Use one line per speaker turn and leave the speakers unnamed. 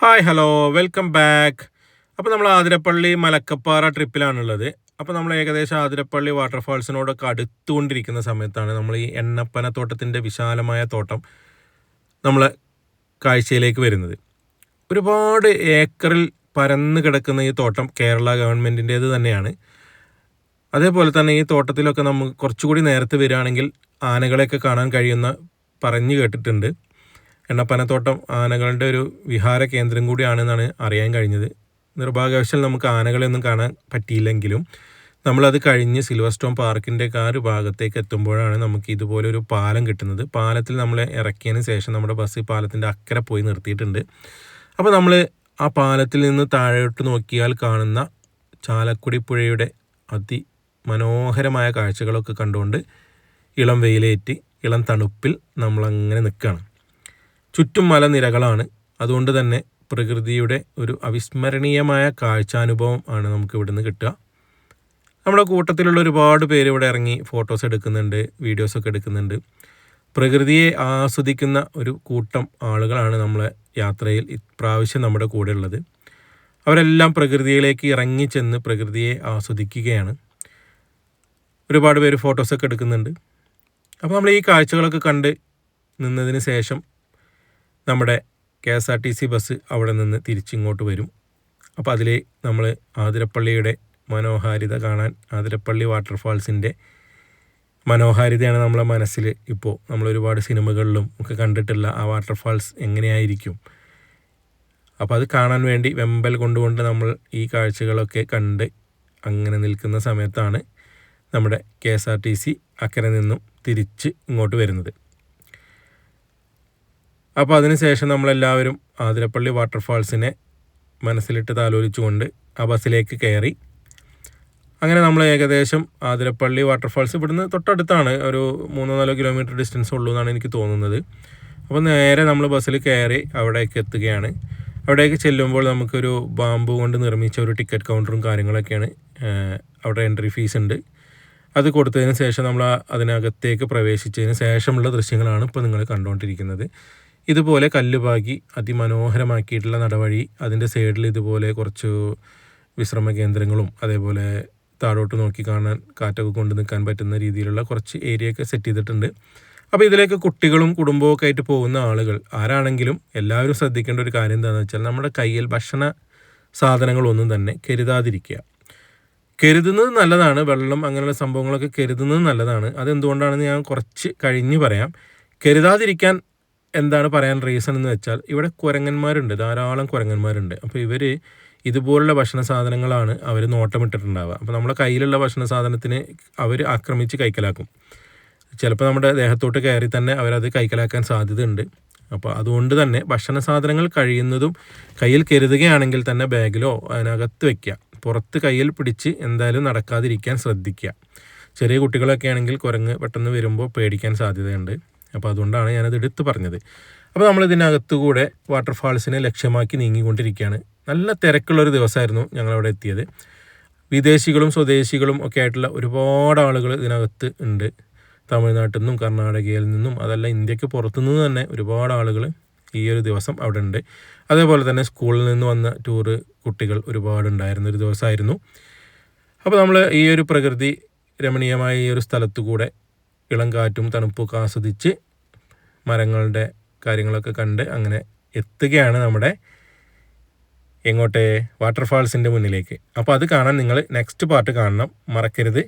Hi hello welcome back അപ്പോൾ നമ്മൾ ആതിരപ്പള്ളി മലക്കപ്പാറ ട്രിപ്പിലാണുള്ളത്. അപ്പോൾ നമ്മൾ ഏകദേശം ആതിരപ്പള്ളി വാട്ടർഫാൾസിനോടൊക്കെ അടുത്തുകൊണ്ടിരിക്കുന്ന സമയത്താണ് നമ്മൾ ഈ എണ്ണപ്പന തോട്ടത്തിന്റെ വിശാലമായ തോട്ടം നമ്മൾ കാഴ്ചയിലേക്ക് വരുന്നത്. ഒരുപാട് ഏക്കറിൽ പരന്ന് കിടക്കുന്ന ഈ തോട്ടം കേരള ഗവൺമെന്റിന്റേത് തന്നെയാണ്. അതേപോലെ തന്നെ ഈ തോട്ടത്തിലൊക്കെ നമുക്ക് കുറച്ചുകൂടി നേരത്തെ വരികയാണെങ്കിൽ ആനകളെയൊക്കെ കാണാൻ കഴിയുന്ന പറഞ്ഞു കേട്ടിട്ടുണ്ട്. എണ്ണപ്പനത്തോട്ടം ആനകളുടെ ഒരു വിഹാര കേന്ദ്രം കൂടിയാണെന്നാണ് അറിയാൻ കഴിഞ്ഞത്. നിർഭാഗ്യവശാൽ നമുക്ക് ആനകളെയൊന്നും കാണാൻ പറ്റിയില്ലെങ്കിലും നമ്മളത് കഴിഞ്ഞ് സിൽവർ സ്റ്റോൺ പാർക്കിന്റെ ആ ഒരു ഭാഗത്തേക്ക് എത്തുമ്പോഴാണ് നമുക്ക് ഇതുപോലൊരു പാലം കിട്ടുന്നത്. പാലത്തിൽ നമ്മൾ ഇറക്കിയതിന് ശേഷം നമ്മുടെ ബസ് പാലത്തിന്റെ അക്കരെ പോയി നിർത്തിയിട്ടുണ്ട്. അപ്പോൾ നമ്മൾ ആ പാലത്തിൽ നിന്ന് താഴോട്ട് നോക്കിയാൽ കാണുന്ന ചാലക്കുടി പുഴയുടെ അതി മനോഹരമായ കാഴ്ചകളൊക്കെ കണ്ടുകൊണ്ട് ഇളം വെയിലേറ്റ് ഇളം തണുപ്പിൽ നമ്മളങ്ങനെ നിൽക്കുകയാണ്. ചുറ്റും മലനിരകളാണ്. അതുകൊണ്ട് തന്നെ പ്രകൃതിയുടെ ഒരു അവിസ്മരണീയമായ കാഴ്ചാനുഭവം ആണ് നമുക്ക് ഇവിടെ നിന്ന് കിട്ടുക. നമ്മുടെ കൂട്ടത്തിലുള്ള ഒരുപാട് പേര് ഇവിടെ ഇറങ്ങി ഫോട്ടോസ് എടുക്കുന്നുണ്ട് വീഡിയോസൊക്കെ എടുക്കുന്നുണ്ട്. പ്രകൃതിയെ ആസ്വദിക്കുന്ന ഒരു കൂട്ടം ആളുകളാണ് നമ്മളെ യാത്രയിൽ ഇപ്രാവശ്യം നമ്മുടെ കൂടെ ഉള്ളത് അവരെല്ലാം പ്രകൃതിയിലേക്ക് ഇറങ്ങി ചെന്ന് പ്രകൃതിയെ ആസ്വദിക്കുകയാണ്. ഒരുപാട് പേര് ഫോട്ടോസൊക്കെ എടുക്കുന്നുണ്ട്. അപ്പോൾ നമ്മൾ ഈ കാഴ്ചകളൊക്കെ കണ്ട് നിന്നതിന് ശേഷം നമ്മുടെ K S R T C bus അവിടെ നിന്ന് തിരിച്ചിങ്ങോട്ട് വരും. അപ്പോൾ അതിൽ നമ്മൾ ആതിരപ്പള്ളിയുടെ മനോഹാരിത കാണാൻ ആതിരപ്പള്ളി വാട്ടർഫാൾസിന്റെ മനോഹാരിതയാണ് നമ്മളെ മനസ്സിൽ ഇപ്പോൾ നമ്മൾ ഒരുപാട് സിനിമകളിലും ഒക്കെ കണ്ടിട്ടുള്ള ആ വാട്ടർഫാൾസ് എങ്ങനെയായിരിക്കും? അപ്പോൾ അത് കാണാൻ വേണ്ടി വെമ്പൽ കൊണ്ടുകൊണ്ട് നമ്മൾ ഈ കാഴ്ചകളൊക്കെ കണ്ട് അങ്ങനെ നിൽക്കുന്ന സമയത്താണ് നമ്മുടെ K S R T C അക്കരെ നിന്നും തിരിച്ച് ഇങ്ങോട്ട് വരുന്നത്. അപ്പോൾ അതിനുശേഷം നമ്മളെല്ലാവരും ആതിരപ്പള്ളി വാട്ടർഫാൾസിനെ മനസ്സിലിട്ട് താലോലിച്ചുകൊണ്ട് ആ ബസ്സിലേക്ക് കയറി. അങ്ങനെ നമ്മൾ ഏകദേശം ആതിരപ്പള്ളി വാട്ടർഫാൾസ് ഇവിടുന്ന് തൊട്ടടുത്താണ്. ഒരു മൂന്നോ നാലോ കിലോമീറ്റർ ഡിസ്റ്റൻസ് ഉള്ളൂ എന്നാണ് എനിക്ക് തോന്നുന്നത്. അപ്പോൾ നേരെ നമ്മൾ ബസ്സിൽ കയറി അവിടേക്ക് എത്തുകയാണ്. അവിടേക്ക് ചെല്ലുമ്പോൾ നമുക്കൊരു ബാമ്പു കൊണ്ട് നിർമ്മിച്ച ഒരു ടിക്കറ്റ് കൗണ്ടറും കാര്യങ്ങളൊക്കെയാണ് അവിടെ എൻട്രി ഫീസ് ഉണ്ട്. അത് കൊടുത്തതിന് ശേഷം നമ്മൾ അതിനകത്തേക്ക് പ്രവേശിച്ചതിന് ശേഷമുള്ള ദൃശ്യങ്ങളാണ് ഇപ്പോൾ നിങ്ങൾ കണ്ടുകൊണ്ടിരിക്കുന്നത്. ഇതുപോലെ കല്ലുപാകി അതിമനോഹരമാക്കിയിട്ടുള്ള നടവഴി അതിന്റെ സൈഡിൽ ഇതുപോലെ കുറച്ച് വിശ്രമ കേന്ദ്രങ്ങളും അതേപോലെ താഴോട്ട് നോക്കി കാണാൻ കാറ്റൊക്കെ കൊണ്ട് നിൽക്കാൻ പറ്റുന്ന രീതിയിലുള്ള കുറച്ച് ഏരിയ ഒക്കെ സെറ്റ് ചെയ്തിട്ടുണ്ട്. അപ്പോൾ ഇതിലേക്ക് കുട്ടികളും കുടുംബവും ഒക്കെ ആയിട്ട് പോകുന്ന ആളുകൾ ആരാണെങ്കിലും എല്ലാവരും ശ്രദ്ധിക്കേണ്ട ഒരു കാര്യം എന്താണെന്ന് വെച്ചാൽ നമ്മുടെ കയ്യിൽ ഭക്ഷണ സാധനങ്ങളൊന്നും തന്നെ കരുതാതിരിക്കുക. കരുതുന്നത് നല്ലതാണ് വെള്ളം അങ്ങനെയുള്ള സംഭവങ്ങളൊക്കെ കരുതുന്നത് നല്ലതാണ്. അതെന്തുകൊണ്ടാണെന്ന് ഞാൻ കുറച്ച് കഴിഞ്ഞ് പറയാം. കരുതാതിരിക്കാൻ എന്താണ് പറയാൻ റീസൺ എന്ന് വെച്ചാൽ ഇവിടെ കുരങ്ങന്മാരുണ്ട് ധാരാളം കുരങ്ങന്മാരുണ്ട്. അപ്പോൾ ഇവർ ഇതുപോലുള്ള ഭക്ഷണ സാധനങ്ങളാണ് അവർ നോട്ടമിട്ടിട്ടുണ്ടാവുക. അപ്പോൾ നമ്മുടെ കയ്യിലുള്ള ഭക്ഷണ സാധനത്തിന് അവർ ആക്രമിച്ച് കൈക്കലാക്കും. ചിലപ്പോൾ നമ്മുടെ ദേഹത്തോട്ട് കയറി തന്നെ അവരത് കൈക്കലാക്കാൻ സാധ്യതയുണ്ട്. അപ്പോൾ അതുകൊണ്ട് തന്നെ ഭക്ഷണ സാധനങ്ങൾ കഴിയുന്നതും കയ്യിൽ കരുതുകയാണെങ്കിൽ തന്നെ ബാഗിലോ അതിനകത്ത് വയ്ക്കുക പുറത്ത് കയ്യിൽ പിടിച്ച് എന്തായാലും നടക്കാതിരിക്കാൻ ശ്രദ്ധിക്കുക. ചെറിയ കുട്ടികളൊക്കെ ആണെങ്കിൽ കുരങ്ങ് പെട്ടെന്ന് വരുമ്പോൾ പേടിക്കാൻ സാധ്യതയുണ്ട്. അപ്പോൾ അതുകൊണ്ടാണ് ഞാനത് എടുത്തു പറഞ്ഞത്. അപ്പോൾ നമ്മൾ ഇതിനകത്തു കൂടെ വാട്ടർഫാൾസിനെ ലക്ഷ്യമാക്കി നീങ്ങിക്കൊണ്ടിരിക്കുകയാണ്. നല്ല തിരക്കുള്ളൊരു ദിവസമായിരുന്നു ഞങ്ങളവിടെ എത്തിയത്. വിദേശികളും സ്വദേശികളും ഒക്കെ ആയിട്ടുള്ള ഒരുപാട് ആളുകൾ ഇതിനകത്ത് ഉണ്ട്. തമിഴ്നാട്ടിൽ നിന്നും കർണാടകയിൽ നിന്നും അതല്ല ഇന്ത്യയ്ക്ക് പുറത്തുനിന്ന് തന്നെ ഒരുപാട് ആളുകൾ ഈ ഒരു ദിവസം അവിടെ ഉണ്ട്. അതേപോലെ തന്നെ സ്കൂളിൽ നിന്ന് വന്ന ടൂറ് കുട്ടികൾ ഒരുപാടുണ്ടായിരുന്നൊരു ദിവസമായിരുന്നു. അപ്പോൾ നമ്മൾ ഈ ഒരു പ്രകൃതി രമണീയമായ ഈ ഒരു സ്ഥലത്തു കൂടെ ഇളം കാറ്റും തണുപ്പൊക്കെ ആസ്വദിച്ച് മരങ്ങളുടെ കാര്യങ്ങളൊക്കെ കണ്ട് അങ്ങനെ എത്തുകയാണ് നമ്മുടെ എങ്ങോട്ടേ വാട്ടർഫാൾസിന്റെ മുന്നിലേക്ക്. അപ്പോൾ അത് കാണാൻ നിങ്ങൾ നെക്സ്റ്റ് പാർട്ട് കാണണം. മറക്കരുത്.